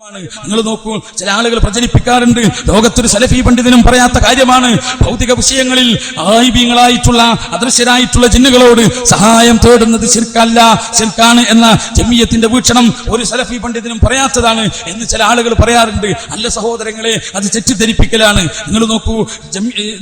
നിങ്ങൾ നോക്കൂ ചില ആളുകൾ പ്രചരിപ്പിക്കാറുണ്ട്. ലോകത്തൊരു സലഫി പണ്ഡിതനും പറയാത്ത കാര്യമാണ്. ഭൗതിക വിഷയങ്ങളിൽ ആയിബീങ്ങളായിട്ടുള്ള അദൃശ്യരായിട്ടുള്ള ജിന്നുകളോട് സഹായം തേടുന്നത് ശിർക്കല്ല ശിർക്കാണ് എന്ന ജമ്മിയത്തിന്റെ വീക്ഷണം ഒരു സലഫി പണ്ഡിതനും പറയാത്തതാണ് എന്ന് ചില ആളുകൾ പറയാറുണ്ട്. അല്ല സഹോദരങ്ങളെ അത് തെറ്റിദ്ധരിപ്പിക്കലാണ്. നിങ്ങൾ നോക്കൂ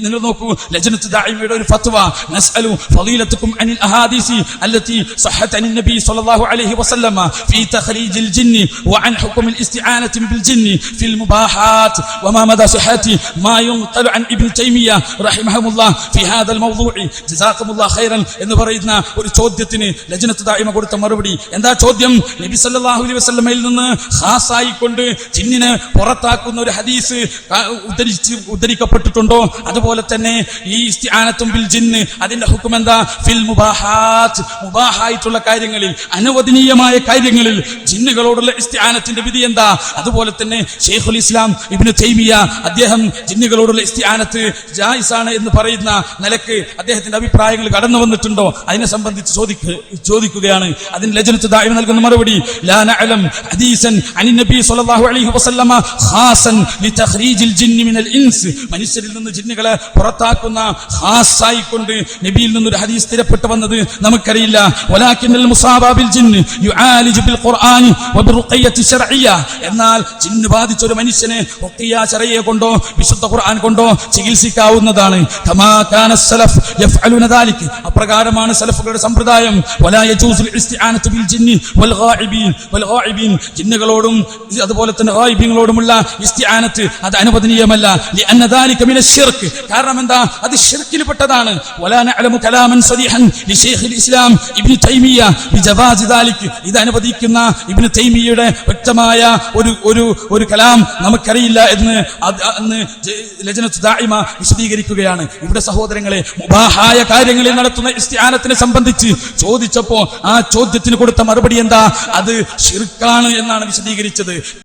നിങ്ങൾ നോക്കൂ ലജനത്ത് ദായിമയുടെ ഒരു ഫത്വ നസ്അലു ഫളീലത്തുക്കും അനിൽ അഹാദീസി അല്ലത്തി സഹഹത നബി സല്ലല്ലാഹു അലൈഹി വസല്ലമ ഫീ തഖ്രീജിൽ ജിന്നി വഅൻ ഹുക്മിൽ ഇസ്തി الاستعانة بالجن في المباحات وما مدى صحة ما ينقل عن ابن تيمية رحمه الله في هذا الموضوع جزاكم الله خيرا എന്ന് പറയുന്ന ഒരു ചോദ്യത്തിന് ലജനത്ത് ദായിമ കൊടുത്ത മറുപടി എന്താ ചോദ്യം നബി സല്ലല്ലാഹു അലൈഹി വസല്ലമയിൽ നിന്ന് ഖാസായി കൊണ്ട് ജിന്നിനെ പുറത്താക്കുന്ന ഒരു ഹദീസ് ക- ഉദ്ധരിച്ച് ഉദ്ധരിക്കപ്പെട്ടിട്ടുണ്ടോ അതുപോലെ തന്നെ ഈ ഇസ്തിആനത്തും ബിൽ ജിന്ന് അതിന്റെ ഹുക്കും എന്താ ഫിൽ മുബാഹാത്ത് മുബാഹായിട്ടുള്ള കാര്യങ്ങളിൽ അനുവദനീയമായ കാര്യങ്ങളിൽ ജിന്നുകളോടുള്ള ഇസ്തിആനത്തിന്റെ വിധി എന്താ അതുപോലെ തന്നെ ഷെയ്ഖുൽ ഇസ്ലാം ഇബിന് തൈമിയ അദ്ദേഹം ജിന്നുകളോടുള്ള ഇസ്തിആനത്ത് ജായിസാണ് എന്ന് പറയുന്ന നിലയ്ക്ക് അദ്ദേഹത്തിന്റെ അഭിപ്രായങ്ങൾ കടന്നു വന്നിട്ടുണ്ടോ? അതിനെ സംബന്ധിച്ച് ചോദിക്ക ചോദിക്കുകയാണ്. അതിന് ലജനത്ത് ദാഇമ നൽകുന്ന മറുപടി ലാ നഅലം ഹദീസൻ അനി നബി സ്വല്ലല്ലാഹു അലൈഹി വസല്ലമ ഖാസൻ ലിതഖ്രീജിൽ ജിന്നി മിനൽ ഇൻസ്. മനുഷ്യരിൽ നിന്ന് ജിന്നുകളെ പുറത്താക്കുന്ന ഖാസായി കൊണ്ട് നബിയിൽ നിന്നൊരു ഹദീസ് സ്ഥിരപ്പെട്ടു വന്നത് നമുക്കറിയില്ല. എന്നാൽ ജിന്ന് ബാധിച്ച ഒരു മനുഷ്യനെ റുഖിയ ശർഇയ്യ കൊണ്ടോ വിശുദ്ധ ഖുർആൻ കൊണ്ടോ ചികിത്സിക്കാവുന്നതാണ്. അപ്രകാരമാണ് സലഫുകളുടെ സമ്പ്രദായം. ജിന്നുകളോടും അതുപോലെ തന്നെ ഗായിബീങ്ങളോടുമുള്ള ഇസ്തിആനത്ത് അത് അനുവദനീയമല്ല. കാരണം എന്താ? അത് ദാലിക്. ഇത് അനുവദിക്കുന്ന ഇബ്നു തൈമിയയുടെ വ്യക്തമായ ഒരു ഒരു ഒരു കലാം നമുക്കറിയില്ല എന്ന് അന്ന് ലജനത്തുദായ്മ വിശദീകരിക്കുകയാണ്. ഇവിടെ സഹോദരങ്ങളെ മുബാഹായ കാര്യങ്ങളിൽ നടത്തുന്ന ഇസ്ത്യാനത്തിനെ സംബന്ധിച്ച് ചോദിച്ചപ്പോൾ ആ ചോദ്യത്തിന് കൊടുത്ത മറുപടി എന്താ? അത് ഷിർക്കാണ് എന്നാണ് വിശദീകരിച്ചത്.